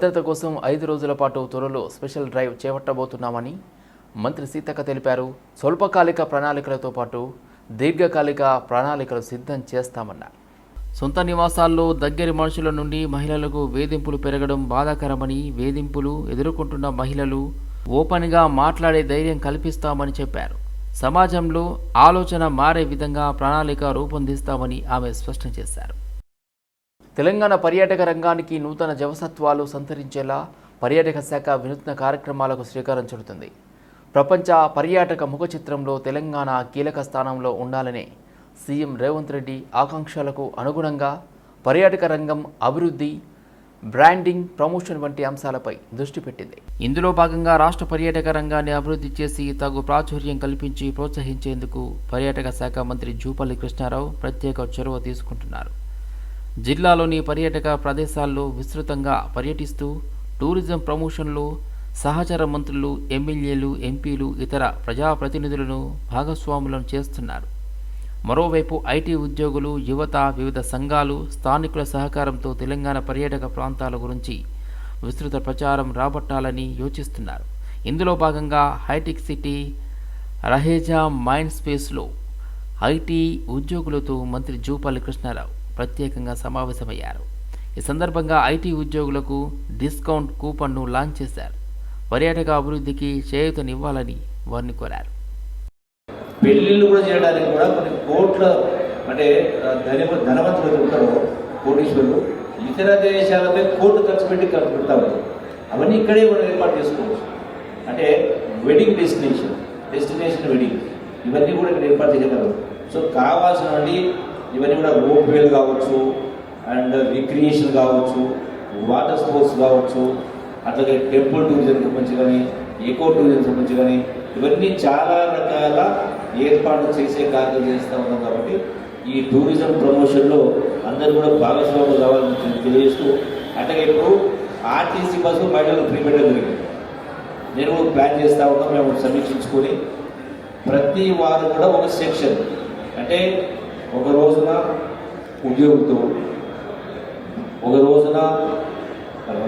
భద్రత కోసం ఐదు రోజుల పాటు త్వరలో స్పెషల్ డ్రైవ్ చేపట్టబోతున్నామని మంత్రి సీతక్క తెలిపారు. స్వల్పకాలిక ప్రణాళికలతో పాటు దీర్ఘకాలిక ప్రణాళికలు సిద్ధం చేస్తామన్నారు. సొంత నివాసాల్లో దగ్గరి మనుషుల నుండి మహిళలకు వేధింపులు పెరగడం బాధాకరమని వేధింపులు ఎదుర్కొంటున్న మహిళలు ఓపెన్గా మాట్లాడే ధైర్యం కల్పిస్తామని చెప్పారు. సమాజంలో ఆలోచన మారే విధంగా ప్రణాళిక రూపొందిస్తామని ఆమె స్పష్టం చేశారు. తెలంగాణ పర్యాటక రంగానికి నూతన జవసత్వాలు సంతరించేలా పర్యాటక శాఖ వినూత్న కార్యక్రమాలకు శ్రీకారం చుడుతుంది. ప్రపంచ పర్యాటక ముఖ చిత్రంలో తెలంగాణ కీలక స్థానంలో ఉండాలనే సీఎం రేవంత్ రెడ్డి ఆకాంక్షలకు అనుగుణంగా పర్యాటక రంగం అభివృద్ధి బ్రాండింగ్ ప్రమోషన్ వంటి అంశాలపై దృష్టి పెట్టింది. ఇందులో భాగంగా రాష్ట్ర పర్యాటక రంగాన్ని అభివృద్ధి చేసి తగు ప్రాచుర్యం కల్పించి ప్రోత్సహించేందుకు పర్యాటక శాఖ మంత్రి జూపల్లి కృష్ణారావు ప్రత్యేక చొరవ తీసుకుంటున్నారు. జిల్లాలోని పర్యాటక ప్రదేశాల్లో విస్తృతంగా పర్యటిస్తూ టూరిజం ప్రమోషన్లో సహచర మంత్రులు ఎమ్మెల్యేలు ఎంపీలు ఇతర ప్రజాప్రతినిధులను భాగస్వాములను చేస్తున్నారు. మరోవైపు ఐటీ ఉద్యోగులు యువత వివిధ సంఘాలు స్థానికుల సహకారంతో తెలంగాణ పర్యాటక ప్రాంతాల గురించి విస్తృత ప్రచారం రాబట్టాలని యోచిస్తున్నారు. ఇందులో భాగంగా హైటెక్ సిటీ రహేజా మైండ్ స్పేస్లో ఐటీ ఉద్యోగులతో మంత్రి జూపల్లి కృష్ణారావు ప్రత్యేకంగా సమావేశమయ్యారు. ఈ సందర్భంగా ఐటీ ఉద్యోగులకు డిస్కౌంట్ కూపన్ను లాంచ్ చేశారు. పర్యాటక అభివృద్ధికి చేయూతనివ్వాలని వారిని కోరారు. పెళ్ళిళ్ళు కూడా చేయడానికి కూడా కొన్ని కోట్ల అంటే ఆ, ధని ధనవంతులు ఉంటారు కోటీశ్వరులు ఇతర దేశాలపై కోట్లు ఖర్చు పెట్టి ఖర్చు పెడతా ఉంటారు అవన్నీ ఇక్కడే మనం ఏర్పాటు చేసుకోవచ్చు. అంటే వెడ్డింగ్ డెస్టినేషన్ డెస్టినేషన్ వెడ్డింగ్ ఇవన్నీ కూడా ఇక్కడ ఏర్పాటు చేయగలరు. సో కావాల్సినవి ఇవన్నీ కూడా రోప్వేలు కావచ్చు అండ్ రిక్రియేషన్ కావచ్చు వాటర్ స్పోర్ట్స్ కావచ్చు అట్లాగే టెంపుల్ టూరిజం సంబంధించి కానీ ఎకో టూరిజం సంబంధించి కానీ ఇవన్నీ చాలా రకాల ఏర్పాట్లు చేసే కార్యక్రమం చేస్తూ ఉన్నాం కాబట్టి ఈ టూరిజం ప్రమోషన్లో అందరూ కూడా భాగస్వాములు కావాలని తెలియజేస్తూ అట్లాగే ఇప్పుడు ఆర్టీసీ బస్సు మహిళలు ఫ్రీ పెట్టడం జరిగింది. నేను కూడా ప్లాన్ చేస్తూ ఉన్నాం మేము సమీక్షించుకొని. ప్రతి వారు కూడా ఒక సెక్షన్ అంటే ఒక రోజున ఉద్యోగులతో ఒక రోజున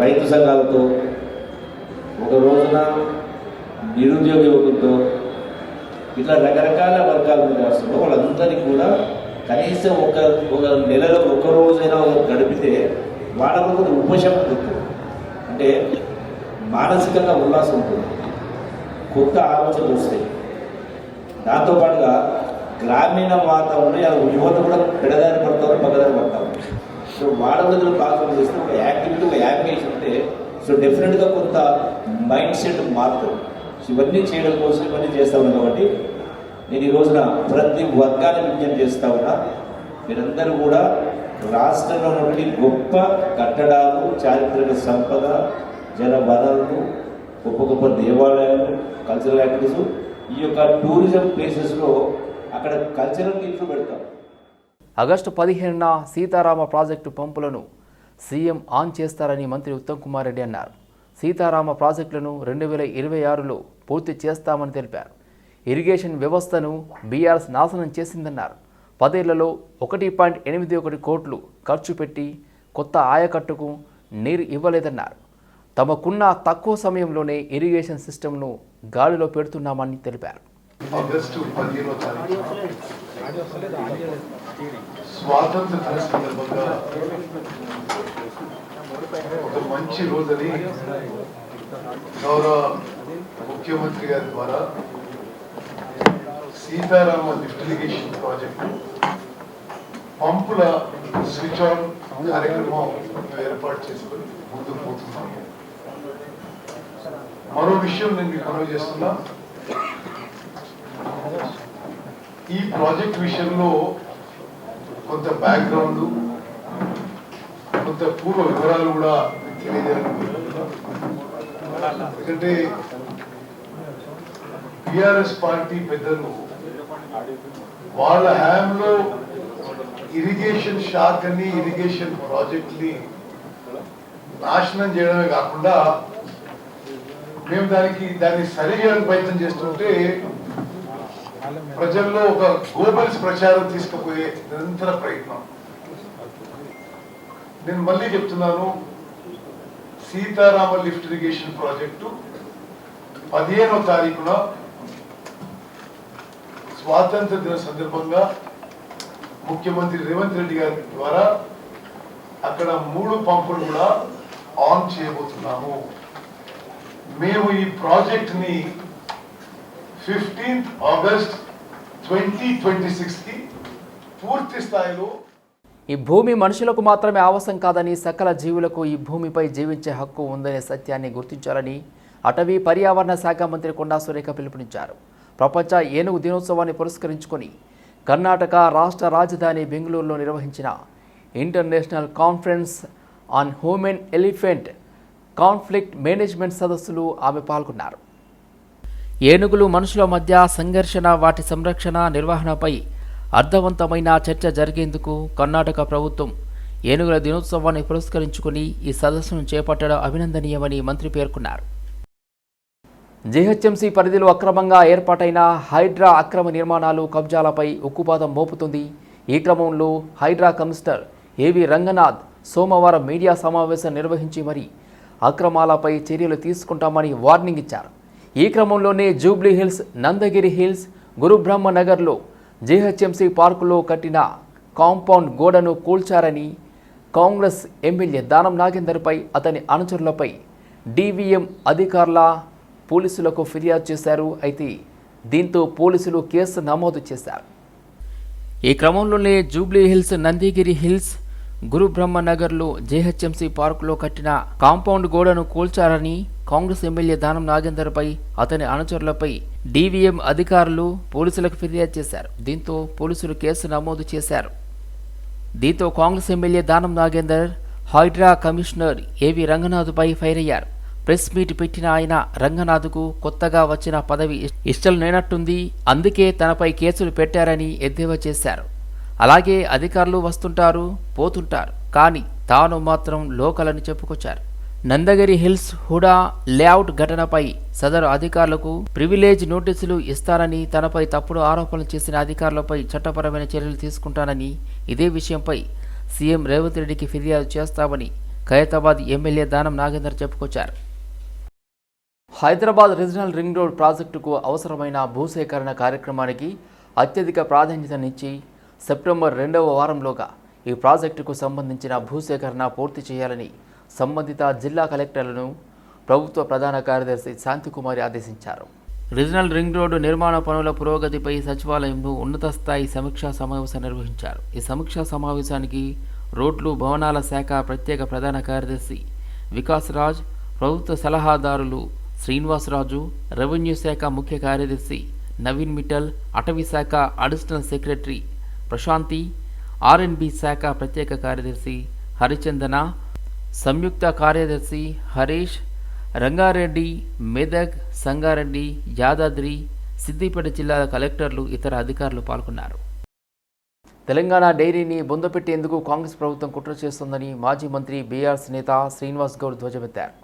రైతు సంఘాలతో ఒక రోజున నిరుద్యోగ యువకులతో ఇట్లా రకరకాల వర్గాల మీద రాష్ట్రంలో వాళ్ళందరినీ కూడా కనీసం ఒక ఒక నెలలో ఒక రోజైనా గడిపితే వాళ్ళకు కొంచెం ఉపశమనం దొరుకుతుంది అంటే మానసికంగా ఉల్లాసం ఉంటుంది. కొత్త ఆలోచనలు వస్తాయి. దాంతోపాటుగా గ్రామీణ వాతావరణంలో ఆ యువత కూడా పెడదారి పడతారు పగదారి పడతారు. సో వాళ్ళ కాకుండా చేస్తే ఒక యాక్టివిటీ ఒక యాప్లికేషన్ ఉంటే సో డెఫినెట్గా కొంత మైండ్ సెట్ మారుతుంది. సో ఇవన్నీ చేయడం కోసం ఇవన్నీ చేస్తా ఉన్నాం కాబట్టి నేను ఈ రోజున ప్రతి వర్గాన్ని విజ్ఞప్తి చేస్తా ఉన్నా మీరందరూ కూడా రాష్ట్రంలో ఉన్నటువంటి గొప్ప కట్టడాలు చారిత్రక సంపద జన వనరులు గొప్ప గొప్ప దేవాలయాలు కల్చరల్ యాక్టివిటీస్ ఈ యొక్క టూరిజం ప్లేసెస్లో అక్కడ కల్చరల్ టీమ్స్ పెడతాం. ఆగస్టు పదిహేనున సీతారామ ప్రాజెక్టు పంపులను సీఎం ఆన్ చేస్తారని మంత్రి ఉత్తమ్ కుమార్ రెడ్డి అన్నారు. సీతారామ ప్రాజెక్టులను రెండు వేల ఇరవై ఆరులో పూర్తి చేస్తామని తెలిపారు. ఇరిగేషన్ వ్యవస్థను బీఆర్ఎస్ నాశనం చేసిందన్నారు. పదేళ్ళలో ఒకటి పాయింట్ ఎనిమిది ఒకటి కోట్లు ఖర్చు పెట్టి కొత్త ఆయకట్టుకు నీరు ఇవ్వలేదన్నారు. తమకున్న తక్కువ సమయంలోనే ఇరిగేషన్ సిస్టమ్ను గాడిలో పెడుతున్నామని తెలిపారు. ఆగస్టు పదిహేనో తారీఖు. స్వాతంత్ర దిన సందర్భంగా ఒక మంచి రోజని గౌరవ ముఖ్యమంత్రి గారి ద్వారా సీతారామ లిఫ్టిలిగేషన్ ప్రాజెక్టు పంపుల స్విచ్ ఆన్ కార్యక్రమం ఏర్పాటు చేసుకుని ముందుకు పోతున్నాము మరో విషయం నేను మనవి చేస్తున్నా. ఈ ప్రాజెక్ట్ విషయంలో కొంత బ్యాక్గ్రౌండ్ కొంత పూర్వ వివరాలు కూడా ఎందుకంటే బిఆర్ఎస్ పార్టీ పెద్దలు వాళ్ళ హయాంలో ఇరిగేషన్ షాక్ అని ఇరిగేషన్ ప్రాజెక్ట్ని నాశనం చేయడమే కాకుండా మేము దానికి దాన్ని సరి చేయడానికి ప్రయత్నం చేస్తుంటే ప్రజల్లో ఒక గోబల్స్ ప్రచారం తీసుకుపోయే నిరంతర ప్రయత్నం. నేను మళ్ళీ చెప్తున్నాను సీతారామ లిఫ్ట్ ఇరిగేషన్ ప్రాజెక్టు పదిహేనో తారీఖున స్వాతంత్ర దిన సందర్భంగా ముఖ్యమంత్రి రేవంత్ రెడ్డి గారి ద్వారా అక్కడ మూడు పంపులు కూడా ఆన్ చేయబోతున్నాము. మేము ఈ ప్రాజెక్ట్ని ఫిఫ్టీన్త్ ఆగస్ట్ ట్వంటీ ట్వంటీ పూర్తి స్థాయిలో ఈ భూమి మనుషులకు మాత్రమే ఆవాసం కాదని సకల జీవులకు ఈ భూమిపై జీవించే హక్కు ఉందనే సత్యాన్ని గుర్తించాలని అటవీ పర్యావరణ శాఖ మంత్రి కొండా సురేఖ పిలుపునిచ్చారు. ప్రపంచ ఏనుగు దినోత్సవాన్ని పురస్కరించుకొని కర్ణాటక రాష్ట్ర రాజధాని బెంగళూరులో నిర్వహించిన international conference on human elephant conflict management సదస్సులు ఆమె పాల్గొన్నారు. ఏనుగులు మనుషుల మధ్య సంఘర్షణ వాటి సంరక్షణ నిర్వహణపై అర్థవంతమైన చర్చ జరిగేందుకు కర్ణాటక ప్రభుత్వం ఏనుగుల దినోత్సవాన్ని పురస్కరించుకుని ఈ సదస్సును చేపట్టడం అభినందనీయమని మంత్రి పేర్కొన్నారు. జీహెచ్ఎంసీ పరిధిలో అక్రమంగా ఏర్పాటైన హైడ్రా అక్రమ నిర్మాణాలు కబ్జాలపై ఉక్కుపాదం మోపుతుంది. ఈ క్రమంలో హైడ్రా కమిషనర్ ఏవి రంగనాథ్ సోమవారం మీడియా సమావేశం నిర్వహించి మరి అక్రమాలపై చర్యలు తీసుకుంటామని వార్నింగ్ ఇచ్చారు. ఈ క్రమంలోనే Jubilee hills Nandagiri hills Gurubrahma నగర్లో జీహెచ్ఎంసీ పార్కులో కట్టిన కాంపౌండ్ గోడను కూల్చారని కాంగ్రెస్ ఎమ్మెల్యే దానం నాగేందర్పై అతని అనుచరులపై డీవీఎం అధికారుల పోలీసులకు ఫిర్యాదు చేశారు. అయితే దీంతో పోలీసులు కేసు నమోదు చేశారు. ఈ క్రమంలోనే జూబ్లీ హిల్స్ నందిగిరి హిల్స్ గురుబ్రహ్మ నగర్లో జేహెచ్ఎంసీ పార్కులో కట్టిన కాంపౌండ్ గోడను కూల్చారని కాంగ్రెస్ ఎమ్మెల్యే దానం నాగేందర్పై అతని అనుచరులపై డీవీఎం అధికారులు పోలీసులకు ఫిర్యాదు చేశారు. దీంతో పోలీసులు కేసు నమోదు చేశారు. దీంతో కాంగ్రెస్ ఎమ్మెల్యే దానం Nagender HYDRAA commissioner A V రంగనాథ్పై fire అయ్యారు. ప్రెస్ మీట్ పెట్టిన ఆయన రంగనాథ్కు కొత్తగా వచ్చిన పదవి ఇష్టం లేనట్టుంది అందుకే తనపై కేసులు పెట్టారని ఎద్దేవా చేశారు. అలాగే అధికారులు వస్తుంటారు పోతుంటారు. కానీ తాను మాత్రం లోకలని చెప్పుకొచ్చారు. నందగిరి హిల్స్ హుడా లేఅవుట్ ఘటనపై సదరు అధికారులకు ప్రివిలేజ్ నోటీసులు ఇస్తారని తనపై తప్పుడు ఆరోపణలు చేసిన అధికారులపై చట్టపరమైన చర్యలు తీసుకుంటానని ఇదే విషయంపై సీఎం రేవంత్ రెడ్డికి ఫిర్యాదు చేస్తామని ఖైరతాబాద్ ఎమ్మెల్యే దానం నాగేందర్ చెప్పుకొచ్చారు. హైదరాబాద్ రీజనల్ రింగ్ రోడ్ ప్రాజెక్టుకు అవసరమైన భూసేకరణ కార్యక్రమానికి అత్యధిక ప్రాధాన్యతనిచ్చి సెప్టెంబర్ రెండవ వారంలోగా ఈ ప్రాజెక్టుకు సంబంధించిన భూసేకరణ పూర్తి చేయాలని సంబంధిత జిల్లా కలెక్టర్లను ప్రభుత్వ ప్రధాన కార్యదర్శి శాంతికుమారి ఆదేశించారు. రీజనల్ రింగ్ రోడ్డు నిర్మాణ పనుల పురోగతిపై సచివాలయంలో ఉన్నత స్థాయి సమీక్షా సమావేశం నిర్వహించారు. ఈ సమీక్షా సమావేశానికి రోడ్లు భవనాల శాఖ ప్రత్యేక ప్రధాన కార్యదర్శి వికాస్ రాజ్ ప్రభుత్వ సలహాదారులు శ్రీనివాసరాజు రెవెన్యూ శాఖ ముఖ్య కార్యదర్శి నవీన్ మిట్టల్ అటవీ శాఖ అడిషనల్ సెక్రటరీ ప్రశాంతి ఆర్ఎన్బి శాఖ ప్రత్యేక కార్యదర్శి హరిచందన సంయుక్త కార్యదర్శి హరీష్ రంగారెడ్డి మెదక్ సంగారెడ్డి యాదాద్రి సిద్దిపేట జిల్లాల కలెక్టర్లు ఇతర అధికారులు పాల్గొన్నారు. తెలంగాణ డైరీని బొందపెట్టేందుకు కాంగ్రెస్ ప్రభుత్వం కుట్ర చేస్తోందని మాజీ మంత్రి బీఆర్ఎస్ నేత శ్రీనివాస్ గౌడ్ ధ్వజమెత్తారు.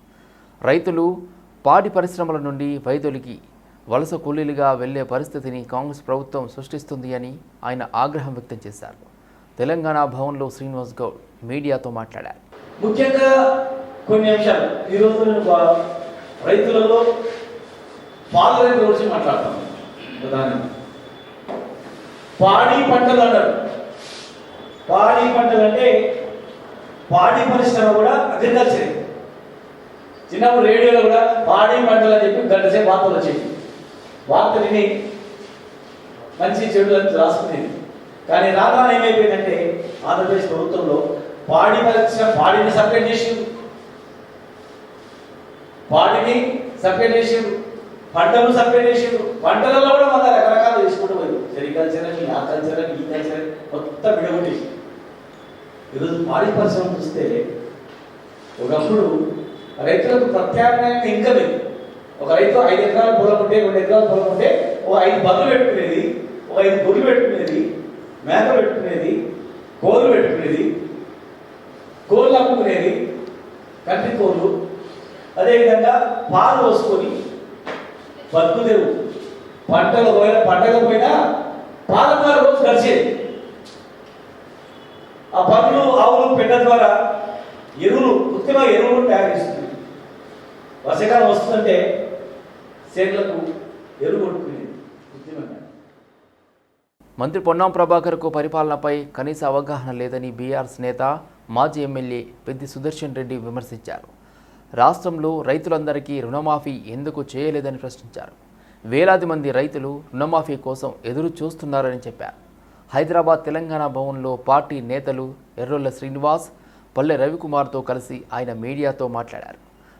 రైతులు పాడి పరిశ్రమల నుండి వైదొలిగి వలస కూలీలుగా వెళ్ళే పరిస్థితిని కాంగ్రెస్ ప్రభుత్వం సృష్టిస్తుంది అని ఆయన ఆగ్రహం వ్యక్తం చేశారు. తెలంగాణ భవన్లో శ్రీనివాస్ గౌడ్ మీడియాతో మాట్లాడారు. ముఖ్యంగా కొన్ని అంశాలు. ఈరోజు నేను రైతులలో పాల రైతుల గురించి మాట్లాడతాను. పాడి పంటలు అన్నారు. పాడి పంటలు అంటే పాడి పరిశ్రమ కూడా అగ్రికల్చర్ చిన్నప్పుడు రేడియోలో కూడా పాడి పంటలు అని చెప్పి గంట సేపు వార్తలు వచ్చేవి. వార్తలు విని మంచి చెడులని రాసుకునేది. కానీ రాగా ఏమైపోయిందంటే ఆంధ్రప్రదేశ్ ప్రభుత్వంలో పాడి పరిశ్రమ పాడిని సపరేట్ చేసిండు. పాడిని సపరేట్ చేసిండు. పంటలు సపరేట్ చేసిండు. పంటలలో కూడా మన రకరకాలు చేసుకుంటూ పోయి సెరికల్చర్ అని ఆ కల్చర్ అని ఈ కల్చర్ అని కొత్త విడగొట్టేసి ఈరోజు పాడి పరిశ్రమ చూస్తే ఒకప్పుడు రైతులకు ప్రత్యామ్నాయంగా ఇన్కమ్ లేదు ఒక రైతు ఐదు ఎకరాల పొలం ఉంటే రెండు ఎకరాల పొలం ఉంటే ఒక ఐదు బదులు పెట్టుకునేది ఒక ఐదు గుడి పెట్టుకునేది మేక పెట్టుకునేది కోలు పెట్టుకునేది కోళ్ళు అమ్ముకునేది కంటి కోళ్ళు అదేవిధంగా పాలు పోసుకొని బతుకుదేవు. పంటలు పోయిన పంటలు పోయినా పాల ద్వారా రోజు గడిచేది. ఆ పనులు ఆవులు పెట్ట ద్వారా ఎరువులు కృత్రిమ ఎరువులు తయారు చేస్తుంది. వర్షాకాలం వస్తుందంటే చేనులకు ఎరువు కొట్టుకునేది మంత్రి పొన్నం ప్రభాకర్కు పరిపాలనపై కనీస అవగాహన లేదని బీఆర్స్ నేత మాజీ ఎమ్మెల్యే పెద్ది సుదర్శన్ రెడ్డి విమర్శించారు. రాష్ట్రంలో రైతులందరికీ రుణమాఫీ ఎందుకు చేయలేదని ప్రశ్నించారు. వేలాది మంది రైతులు రుణమాఫీ కోసం ఎదురు చూస్తున్నారని చెప్పారు. హైదరాబాద్ తెలంగాణ భవన్లో పార్టీ నేతలు ఎర్రొల్ల శ్రీనివాస్ పల్లె రవికుమార్తో కలిసి ఆయన మీడియాతో మాట్లాడారు.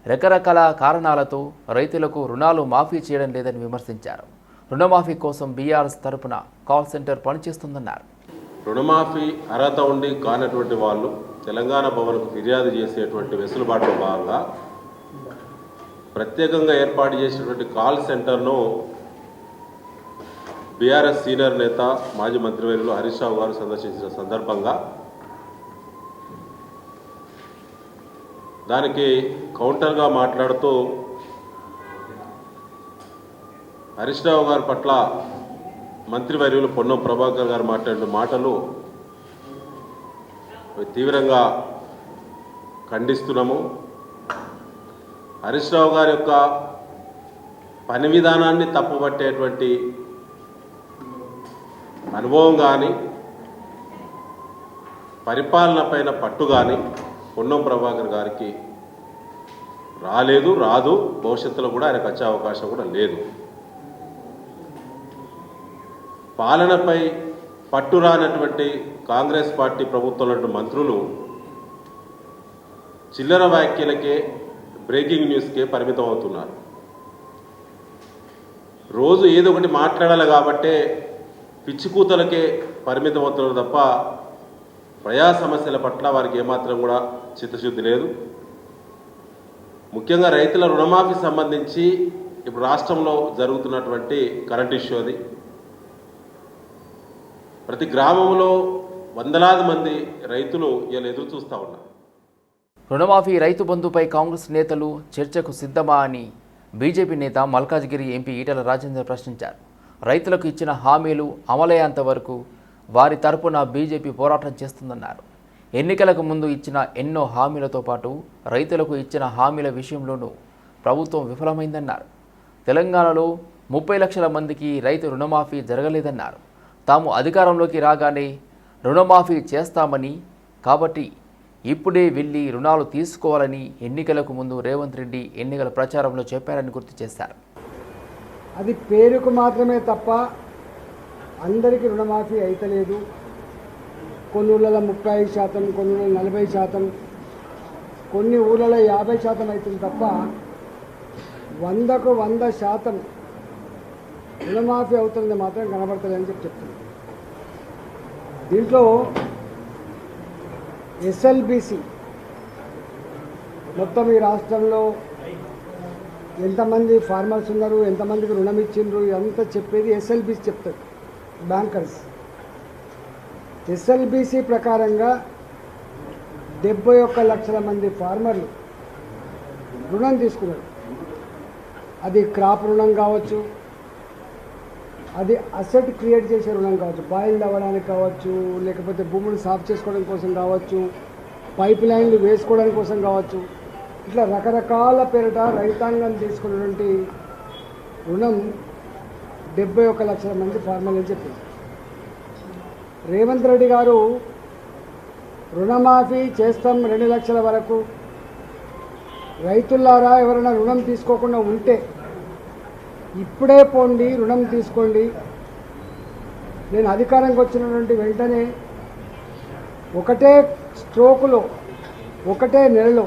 రకరకాల కారణాలతో రైతులకు రుణాలు మాఫీ చేయడం లేదని విమర్శించారు. రుణమాఫీ కోసం బీఆర్ఎస్ తరపున కాల్ సెంటర్ పనిచేస్తుందన్నారు. రుణమాఫీ అర్హత ఉండి కానటువంటి వాళ్ళు తెలంగాణ భవన్కు ఫిర్యాదు చేసేటువంటి వెసులుబాటులో భాగంగా ప్రత్యేకంగా ఏర్పాటు చేసినటువంటి కాల్ సెంటర్ను బీఆర్ఎస్ సీనియర్ నేత మాజీ మంత్రివర్యులు హరీష్ రావు గారు సందర్శించిన సందర్భంగా దానికి కౌంటర్గా మాట్లాడుతూ హరీష్ రావు గారి పట్ల మంత్రివర్యులు పొన్నం ప్రభాకర్ గారు మాట్లాడిన మాటలు తీవ్రంగా ఖండిస్తున్నాము. హరీష్ రావు గారి యొక్క పని విధానాన్ని తప్పుపట్టేటువంటి అనుభవం కానీ పరిపాలన పైన పట్టు కానీ పొన్నం ప్రభాకర్ గారికి రాలేదు రాదు. భవిష్యత్తులో కూడా ఆయనకు వచ్చే అవకాశం కూడా లేదు. పాలనపై పట్టురానటువంటి కాంగ్రెస్ పార్టీ ప్రభుత్వంలో మంత్రులు చిల్లర వ్యాఖ్యలకే బ్రేకింగ్ న్యూస్కే పరిమితం అవుతున్నారు. రోజు ఏదో ఒకటి మాట్లాడాలి కాబట్టే పిచ్చికూతలకే పరిమితం అవుతున్నారు తప్ప ప్రజా సమస్యల పట్ల వారికి ఏమాత్రం కూడా చిత్తశుద్ధి లేదు. ముఖ్యంగా రైతుల రుణమాఫీ సంబంధించి ఇప్పుడు రాష్ట్రంలో జరుగుతున్నటువంటి కరెంట్ ఇష్యూ అది. ప్రతి గ్రామంలో వందలాది మంది రైతులు ఇలా ఎదురు చూస్తూ ఉన్నారు. రుణమాఫీ రైతు బంధుపై కాంగ్రెస్ నేతలు చర్చకు సిద్ధమా అని బీజేపీ నేత మల్కాజ్గిరి ఎంపీ ఈటల రాజేందర్ ప్రశ్నించారు. రైతులకు ఇచ్చిన హామీలు అమలయ్యేంత వరకు వారి తరపున బీజేపీ పోరాటం చేస్తుందన్నారు. ఎన్నికలకు ముందు ఇచ్చిన ఎన్నో హామీలతో పాటు రైతులకు ఇచ్చిన హామీల విషయంలోనూ ప్రభుత్వం విఫలమైందన్నారు. తెలంగాణలో ముప్పై లక్షల మందికి రైతు రుణమాఫీ జరగలేదన్నారు. తాము అధికారంలోకి రాగానే రుణమాఫీ చేస్తామని కాబట్టి ఇప్పుడే వెళ్ళి రుణాలు తీసుకోవాలని ఎన్నికలకు ముందు రేవంత్ రెడ్డి ఎన్నికల ప్రచారంలో చెప్పారని గుర్తు చేశారు. అది పేరుకు మాత్రమే తప్ప అందరికీ రుణమాఫీ అయితలేదు. కొన్ని ఊళ్ళలో ముప్పై ఐదు శాతం కొన్ని ఊళ్ళలో నలభై శాతం కొన్ని ఊళ్ళలో యాభై శాతం అవుతుంది తప్ప వందకు వంద శాతం రుణమాఫీ అవుతుంది మాత్రం కనబడతలేదని చెప్పి చెప్తుంది దీంట్లో ఎస్ఎల్బిసి మొత్తం ఈ రాష్ట్రంలో ఎంతమంది ఫార్మర్స్ ఉన్నారు ఎంతమందికి రుణం ఇచ్చిండ్రు ఇదంతా చెప్పేది ఎస్ఎల్బిసి చెప్తారు బ్యాంకర్స్ ఎస్ఎల్బిసి ప్రకారంగా డెబ్బై ఒక్క లక్షల మంది ఫార్మర్లు రుణం తీసుకున్నారు. అది క్రాప్ రుణం కావచ్చు అది అసెట్ క్రియేట్ చేసే రుణం కావచ్చు బాయిల్ అవ్వడానికి కావచ్చు లేకపోతే భూములు సాఫ్ చేసుకోవడం కోసం కావచ్చు పైప్ లైన్లు వేసుకోవడానికి కోసం కావచ్చు ఇట్లా రకరకాల పేరిట రైతాంగం తీసుకున్నటువంటి రుణం డెబ్బై ఒక లక్షల మంది ఫార్మల్ అని చెప్పింది. రేవంత్ రెడ్డి గారు రుణమాఫీ చేస్తాం రెండు లక్షల వరకు రైతులారా ఎవరైనా రుణం తీసుకోకుండా ఉంటే ఇప్పుడే పోండి రుణం తీసుకోండి. నేను అధికారంకి వచ్చినటువంటి వెంటనే ఒకటే స్ట్రోకులో ఒకటే నెలలో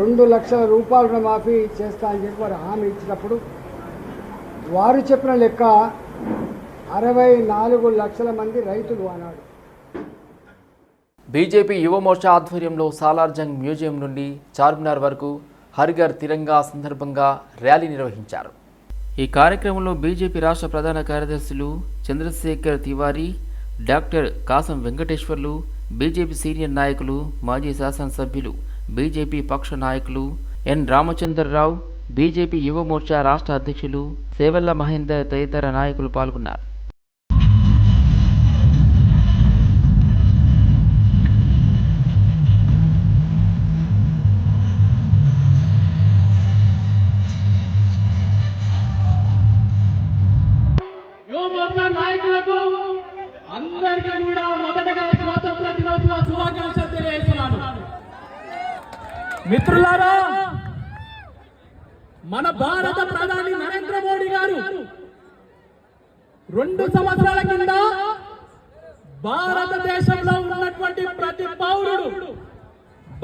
రెండు లక్షల రూపాయల రుణమాఫీ చేస్తా అని చెప్పి వారు హామీ ఇచ్చినప్పుడు వారు చెప్పిన లెక్క అరవై నాలుగు లక్షల మంది రైతులు అన్నాడు బీజేపీ యువమోర్చా ఆధ్వర్యంలో సాలార్జంగ్ మ్యూజియం నుండి చార్మినార్ వరకు హరిగర్ తిరంగా సందర్భంగా ర్యాలీ నిర్వహించారు. ఈ కార్యక్రమంలో బీజేపీ రాష్ట్ర ప్రధాన కార్యదర్శులు Chandrasekhar Tiwari doctor Kasam Venkateswarlu BJP senior నాయకులు మాజీ శాసనసభ్యులు బీజేపీ పక్ష నాయకులు ఎన్ రామచంద్రరావు బీజేపీ యువ మోర్చా రాష్ట్ర అధ్యక్షులు సేవల్ల మహేందర్ తదితర నాయకులు పాల్గొన్నారు.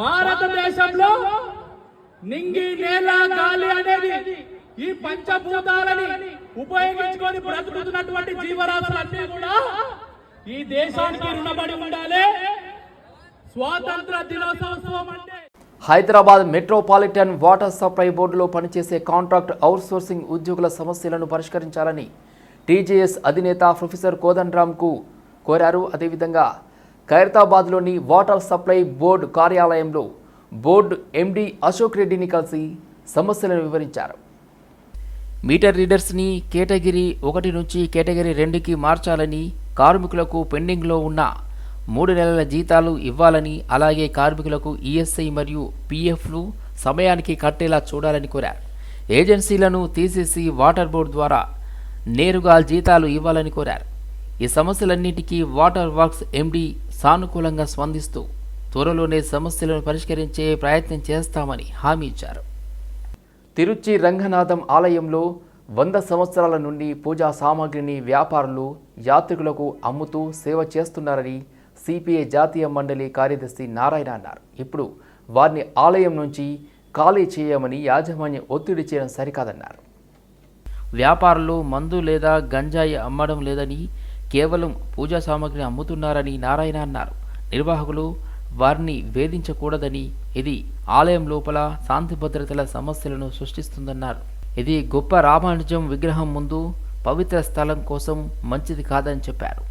భారతదేశంలో నింగి నేల గాలి అనేది ఈ పంచభూతాలని ఉపయోగించుకొని బ్రతుకుతున్నటువంటి జీవరాశులన్నీ కూడా ఈ దేశానికి రుణపడి ఉండాలి. స్వాతంత్ర దినోత్సవం అంటే హైదరాబాద్ మెట్రోపాలిటన్ వాటర్ సప్లై బోర్డులో పనిచేసే కాంట్రాక్ట్ అవుట్సోర్సింగ్ ఉద్యోగుల సమస్యలను పరిష్కరించాలని టీజేఎస్ అధినేత ప్రొఫెసర్ కోదండరామ్కు కోరారు. అదేవిధంగా ఖైరతాబాద్లోని వాటర్ సప్లై బోర్డు కార్యాలయంలో బోర్డు ఎండీ అశోక్ రెడ్డిని కలిసి సమస్యలను వివరించారు. మీటర్ రీడర్స్ని కేటగిరీ ఒకటి నుంచి కేటగిరీ రెండుకి మార్చాలని కార్మికులకు పెండింగ్లో ఉన్న మూడు నెలల జీతాలు ఇవ్వాలని అలాగే కార్మికులకు ఈఎస్ఐ మరియు పీఎఫ్లు సమయానికి కట్టేలా చూడాలని కోరారు. ఏజెన్సీలను తీసేసి వాటర్ బోర్డు ద్వారా నేరుగా జీతాలు ఇవ్వాలని కోరారు. ఈ సమస్యలన్నింటికీ వాటర్ వర్క్స్ ఎండీ సానుకూలంగా స్పందిస్తూ త్వరలోనే సమస్యలను పరిష్కరించే ప్రయత్నం చేస్తామని హామీ ఇచ్చారు. తిరుచి రంగనాథం ఆలయంలో వంద సంవత్సరాల నుండి పూజా సామాగ్రిని వ్యాపారులు యాత్రికులకు అమ్ముతూ సేవ చేస్తున్నారని సిపిఐ జాతీయ మండలి కార్యదర్శి నారాయణ అన్నారు. ఇప్పుడు వారిని ఆలయం నుంచి ఖాళీ చేయమని యాజమాన్యం ఒత్తిడి చేయడం సరికాదన్నారు. వ్యాపారులు మందు లేదా గంజాయి అమ్మడం లేదని కేవలం పూజా సామాగ్రిని అమ్ముతున్నారని నారాయణ అన్నారు నిర్వాహకులు వారిని వేధించకూడదని ఇది ఆలయం లోపల శాంతి భద్రతల సమస్యలను సృష్టిస్తుందన్నారు ఇది గొప్ప రామానుజం విగ్రహం ముందు పవిత్ర స్థలం కోసం మంచిది కాదని చెప్పారు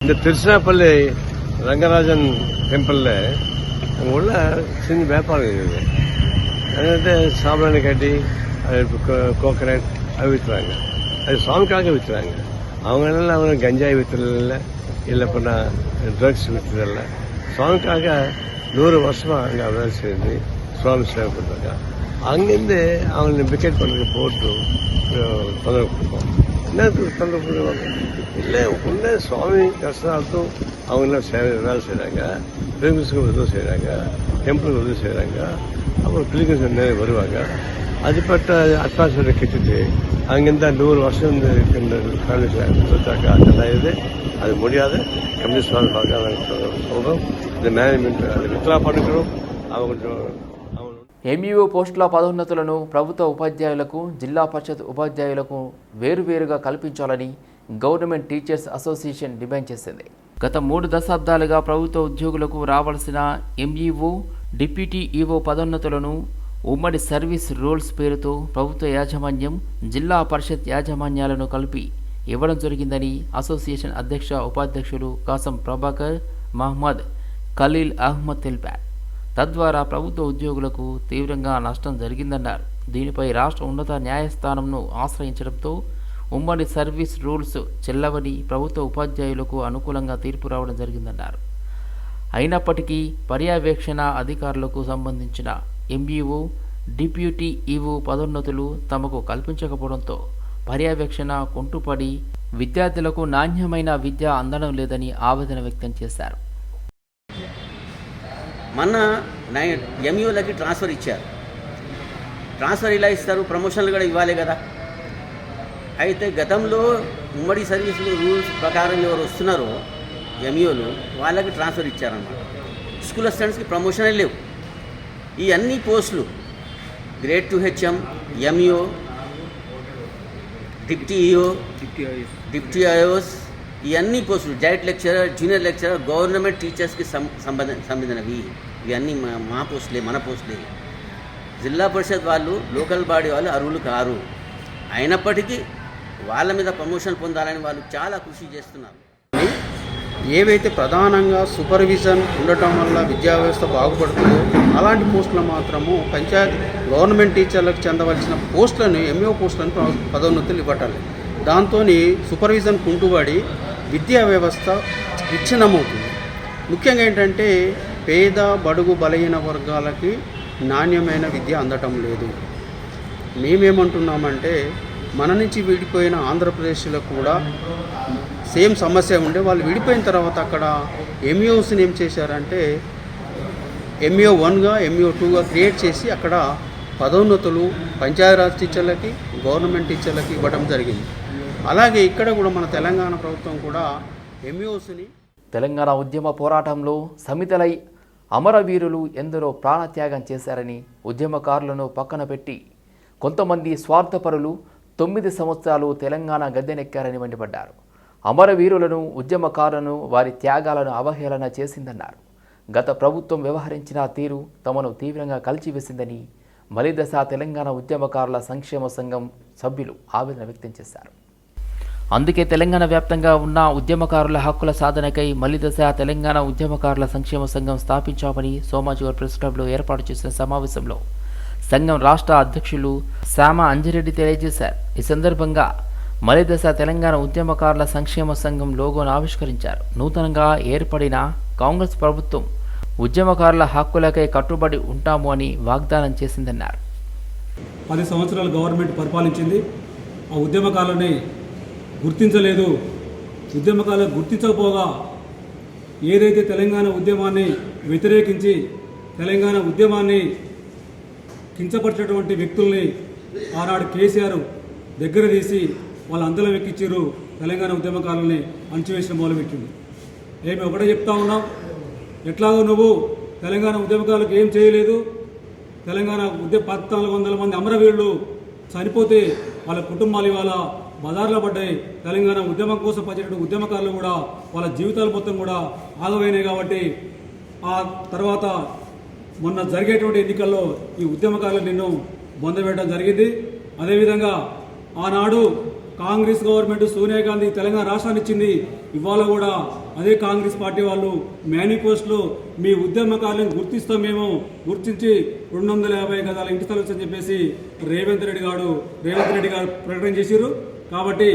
இந்த திருச்சிராப்பள்ளி ரங்கராஜன் டெம்பிளில் அங்கே உள்ள சின்ன வியாபாரம் இருக்குது அது வந்து சாம்பிராணி கட்டி அது கோகனட் அது விற்றுறாங்க அது சுவாமிக்காக விற்றுறாங்க அவங்க எல்லாம் அவங்க கஞ்சாய் விற்றுறதில்ல இல்லை பண்ணா ட்ரக்ஸ் விற்றுறதில்ல சுவாமிக்காக நூறு வருஷமாக அங்கே வேலை சேர்ந்து சுவாமி சேவை பண்ணுறாங்க அங்கேருந்து அவங்களை விக்கெட் பண்ணுறதுக்கு போட்டு அஹ், தொந்தரவு கொடுப்போம். என்ன தொந்தரவு பண்ணுவாங்க இல்லை உள்ள சுவாமி தரிசனார்த்தம் அவங்களாம் சேவை வேலை செய்கிறாங்க பிலிம்ஸுக்கு உதவி செய்கிறாங்க டெம்பிளுக்கு உதவி செய்கிறாங்க அப்புறம் பிலிம்ஸ் நிறைய வருவாங்க. அதுபட்ட அட்மாஸ்பியரை கட்டிட்டு அங்கேருந்து நூறு வருஷம் இந்த இருக்கின்ற காலேஜ் கொடுத்தாக்கா அதெல்லாம் இது அது முடியாது. கம்யூனிஸ்ட் பார்க்க சொல்கிறோம் இந்த மேனேஜ்மெண்ட் அதை வித்ரா பண்ணிக்கிறோம் அவங்க அவங்க ఎంఈఓ పోస్టుల పదోన్నతులను ప్రభుత్వ ఉపాధ్యాయులకు జిల్లా పరిషత్ ఉపాధ్యాయులకు వేరువేరుగా కల్పించాలని గవర్నమెంట్ టీచర్స్ అసోసియేషన్ డిమాండ్ చేసింది. గత మూడు దశాబ్దాలుగా ప్రభుత్వ ఉద్యోగులకు రావాల్సిన ఎంఈఓ డిప్యూటీ ఈఓ పదోన్నతులను ఉమ్మడి సర్వీస్ రూల్స్ పేరుతో ప్రభుత్వ యాజమాన్యం జిల్లా పరిషత్ యాజమాన్యాలను కలిపి ఇవ్వడం జరిగిందని అసోసియేషన్ అధ్యక్ష ఉపాధ్యక్షులు కాసం ప్రభాకర్ మహమ్మద్ ఖలీల్ అహ్మద్ తెలిపారు. తద్వారా ప్రభుత్వ ఉద్యోగులకు తీవ్రంగా నష్టం జరిగిందన్నారు. దీనిపై రాష్ట్ర ఉన్నత న్యాయస్థానంను ఆశ్రయించడంతో ఉమ్మడి సర్వీస్ రూల్స్ చెల్లవని ప్రభుత్వ ఉపాధ్యాయులకు అనుకూలంగా తీర్పు రావడం జరిగిందన్నారు. అయినప్పటికీ పర్యవేక్షణ అధికారులకు సంబంధించిన ఎంఈఓ డిప్యూటీ ఈఓ పదోన్నతులు తమకు కల్పించకపోవడంతో పర్యవేక్షణ కుంటుపడి విద్యార్థులకు నాణ్యమైన విద్య అందడం లేదని ఆవేదన వ్యక్తం చేశారు. మొన్న నై ఎంయూలకి ట్రాన్స్ఫర్ ఇచ్చారు. ట్రాన్స్ఫర్ ఇలా ఇస్తారు? ప్రమోషన్లు కూడా ఇవ్వాలి కదా. అయితే గతంలో ఉమ్మడి సర్వీసులు రూల్స్ ప్రకారం ఎవరు వస్తున్నారో ఎంయూలు వాళ్ళకి ట్రాన్స్ఫర్ ఇచ్చారన్నమాట. స్కూల్ అసిస్టెంట్స్కి ప్రమోషనే లేవు. ఈ అన్ని పోస్టులు grade two HM MEO deputy EO deputy IOs ఇవన్నీ పోస్టులు జైట్ లెక్చరర్ జూనియర్ లెక్చరర్ గవర్నమెంట్ టీచర్స్కి సంబంధ సంబంధినవి ఇవన్నీ మా మా పోస్టులే మన పోస్టులే. జిల్లా పరిషత్ వాళ్ళు లోకల్ బాడీ వాళ్ళు అర్హులు కారు. అయినప్పటికీ వాళ్ళ మీద ప్రమోషన్ పొందాలని వాళ్ళు చాలా కృషి చేస్తున్నారు. ఏవైతే ప్రధానంగా సూపర్విజన్ ఉండటం వల్ల విద్యా వ్యవస్థ బాగుపడుతుందో అలాంటి పోస్టులు మాత్రము పంచాయతీ గవర్నమెంట్ టీచర్లకు చెందవలసిన పోస్టులను ఎంఏఓ పోస్టులను పదోన్నతులు ఇవ్వటాలి దాంతో సూపర్విజన్ కుంటుబడి విద్యా వ్యవస్థ విచ్ఛిన్నమవుతుంది. ముఖ్యంగా ఏంటంటే పేద బడుగు బలహీన వర్గాలకి నాణ్యమైన విద్య అందటం లేదు. మేమేమంటున్నామంటే మన నుంచి విడిపోయిన ఆంధ్రప్రదేశ్లో కూడా సేమ్ సమస్య ఉండే వాళ్ళు విడిపోయిన తర్వాత అక్కడ ఎంఈఓస్ని ఏం చేశారంటే ఎంఈఓ వన్గా ఎంఈఓ టూగా క్రియేట్ చేసి అక్కడ పదోన్నతులు పంచాయతీరాజ్ టీచర్లకి గవర్నమెంట్ టీచర్లకి ఇవ్వడం జరిగింది. అలాగే ఇక్కడ కూడా మన తెలంగాణ ప్రభుత్వం కూడా ఎంఈఓస్ని తెలంగాణ ఉద్యమ పోరాటంలో సమితలై అమరవీరులు ఎందరో ప్రాణత్యాగం చేశారని ఉద్యమకారులను పక్కన పెట్టి కొంతమంది స్వార్థపరులు తొమ్మిది సంవత్సరాలు తెలంగాణ గద్దెనెక్కారని మండిపడ్డారు. అమరవీరులను ఉద్యమకారులను వారి త్యాగాలను అవహేళన చేసిందన్నారు. గత ప్రభుత్వం వ్యవహరించిన తీరు తమను తీవ్రంగా కలిచివేసిందని మలిదశ తెలంగాణ ఉద్యమకారుల సంక్షేమ సంఘం సభ్యులు ఆవేదన వ్యక్తం చేశారు. అందుకే తెలంగాణ వ్యాప్తంగా ఉన్న ఉద్యమకారుల హక్కుల సాధనకై మలిదశ తెలంగాణ ఉద్యమకారుల సంక్షేమ సంఘం స్థాపించామని సోమాజిగూర్ ప్రెస్ క్లబ్లో ఏర్పాటు చేసిన సమావేశంలో సంఘం రాష్ట్ర అధ్యక్షులు శ్యామ అంజిరెడ్డి తెలియజేశారు. ఈ సందర్భంగా మలిదశ తెలంగాణ ఉద్యమకారుల సంక్షేమ సంఘం లోగోను ఆవిష్కరించారు. నూతనంగా ఏర్పడిన కాంగ్రెస్ ప్రభుత్వం ఉద్యమకారుల హక్కులకై కట్టుబడి ఉంటాము అని వాగ్దానం చేసిందన్నారు. పది సంవత్సరాలు గవర్నమెంట్ పరిపాలించింది. ఆ ఉద్యమకారులని గుర్తించలేదు. ఉద్యమకాలు గుర్తించకపోగా ఏదైతే తెలంగాణ ఉద్యమాన్ని వ్యతిరేకించి తెలంగాణ ఉద్యమాన్ని కించపరిచినటువంటి వ్యక్తుల్ని ఆనాడు కేసీఆర్ దగ్గర తీసి వాళ్ళ అందలం ఎక్కించారు తెలంగాణ ఉద్యమకాలని అణచివేసిన మొదలుపెట్టింది ఏమి ఒకటే చెప్తా ఉన్నాం. ఎట్లాగో నువ్వు తెలంగాణ ఉద్యమకాలకు ఏం చేయలేదు? తెలంగాణ ఉద్య పద్నాలుగు వందల మంది అమరవీరులు చనిపోతే వాళ్ళ కుటుంబాలు ఇవాళ బజార్లో పడ్డాయి తెలంగాణ ఉద్యమం కోసం పనిచేసిన ఉద్యమకారులు కూడా వాళ్ళ జీవితాలు మొత్తం కూడా ఆగమైనాయి కాబట్టి ఆ తర్వాత మొన్న జరిగేటువంటి ఎన్నికల్లో ఈ ఉద్యమకారులు నిన్ను బొందబెట్టడం జరిగింది. అదేవిధంగా ఆనాడు కాంగ్రెస్ గవర్నమెంట్ సోనియా గాంధీ తెలంగాణ రాష్ట్రాన్ని ఇచ్చింది. ఇవాళ కూడా అదే కాంగ్రెస్ పార్టీ వాళ్ళు మేనిఫెస్టోలో మీ ఉద్యమకారులను గుర్తిస్తాం మేము. గుర్తించి రెండు వందల యాభై గదాల ఇంటి స్థలం అని చెప్పేసి రేవంత్ రెడ్డి గారు రేవంత్ రెడ్డి గారు ప్రకటన చేశారు కాబట్టి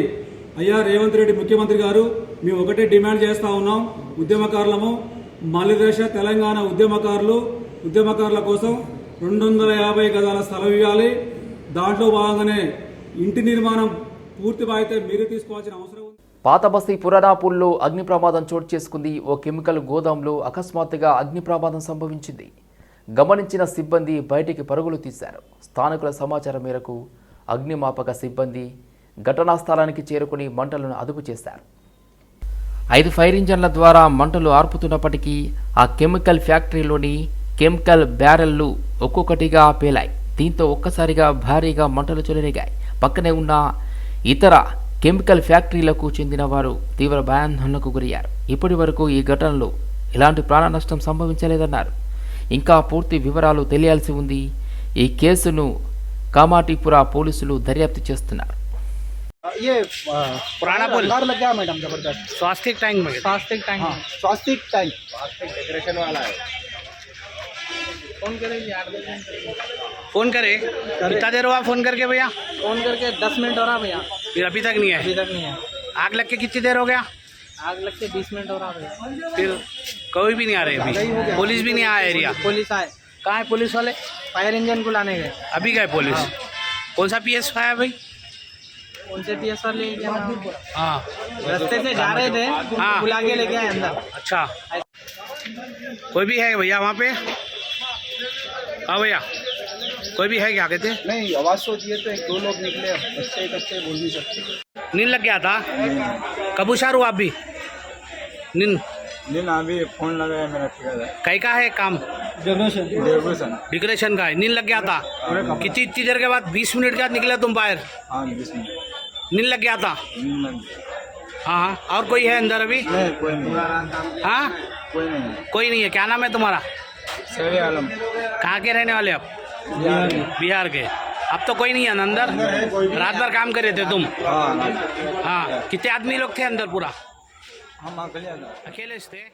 అయ్యా రేవంత్ రెడ్డి ముఖ్యమంత్రి గారు మేము ఒకటే డిమాండ్ చేస్తా ఉన్నాం. ఉద్యమకారులము మలిదశ తెలంగాణ ఉద్యమకారులు ఉద్యమకారుల కోసం రెండు వందల యాభై గదాల స్థలం ఇవ్వాలి. దాంట్లో భాగంగానే ఇంటి నిర్మాణం పూర్తి అయితే మీరే తీసుకోవాల్సిన అవసరం ఉంది. పాత బస్తీ పురాణాపూల్లో అగ్ని ప్రమాదం చోటు చేసుకుంది. ఓ కెమికల్ గోదాంలో అకస్మాత్తుగా అగ్ని ప్రమాదం సంభవించింది. గమనించిన సిబ్బంది బయటికి పరుగులు తీశారు. స్థానికుల సమాచారం మేరకు అగ్నిమాపక సిబ్బంది ఘటనా స్థలానికి చేరుకుని మంటలను అదుపు చేశారు. ఐదు ఫైర్ ఇంజన్ల ద్వారా మంటలు ఆర్పుతున్నప్పటికీ ఆ కెమికల్ ఫ్యాక్టరీలోని కెమికల్ బ్యారెల్లు ఒక్కొక్కటిగా పేలాయి. దీంతో ఒక్కసారిగా భారీగా మంటలు చెలరేగాయి. పక్కనే ఉన్న ఇతర కెమికల్ ఫ్యాక్టరీలకు చెందిన వారు తీవ్ర భయాందోళనకు గురయ్యారు. ఇప్పటి వరకు ఈ ఘటనలో ఎలాంటి ప్రాణ నష్టం సంభవించలేదన్నారు. ఇంకా పూర్తి వివరాలు తెలియాల్సి ఉంది. ఈ కేసును కామాటిపుర పోలీసులు దర్యాప్తు చేస్తున్నారు. ये पुराना पुल। लग गया मैडम ज़बरदस्त। स्वास्थ्य टैंक में स्वास्थ्य टैंक। हाँ। स्वास्तिक टैंक। डेकोरेशन वाला है। फ़ोन बजे फ़ोन करे। कितना देर हुआ फ़ोन करके भैया? फ़ोन करके दस मिनट हो रहा भैया। फिर अभी तक नहीं है? अभी है तक नहीं है। आग लग के कितनी देर हो गया? आग लग के बीस मिनट हो रहा भैया। फिर कोई भी नहीं आ रहे अभी। पुलिस भी नहीं आया एरिया। पुलिस आए। कहाँ है पुलिस वाले? फायर इंजन को लाने गए। अभी गए पुलिस। कौन सा पी एस आया भाई? कौन से पीएस वाले एरिया में? हाँ? रास्ते से जा रहे थे हाँ। बुला के लेके आए अंदर। अच्छा। कोई भी है भैया वहाँ पे? हाँ भैया। कोई भी है क्या कहते नहीं आवाज़ तो दिए तो दो लोग निकले बच्चे कच्चे बोल नहीं सकते नींद लग गया था? कब हुशार हुआ आप भी नींद नहीं अभी फ़ोन लगाया मेरा ठेकेदार कई का है काम? डेकोरेशन। डिकोरेशन। का है। नींद लग गया था? कितनी इतनी देर के बाद? बीस मिनट के बाद निकले तुम बाहर? हाँ बीस मिनट। नींद लग गया था। हाँ हाँ। और कोई है अंदर अभी? नहीं कोई नहीं। हाँ? कोई नहीं। कोई नहीं है। क्या नाम है तुम्हारा? सही आलम। कहाँ के रहने वाले आप? बिहार के। अब तो कोई नहीं है ना अंदर? रात भर काम कर रहे थे तुम? हाँ। हाँ। कितने आदमी लोग थे अंदर पूरा? हम अकेले अकेले थे?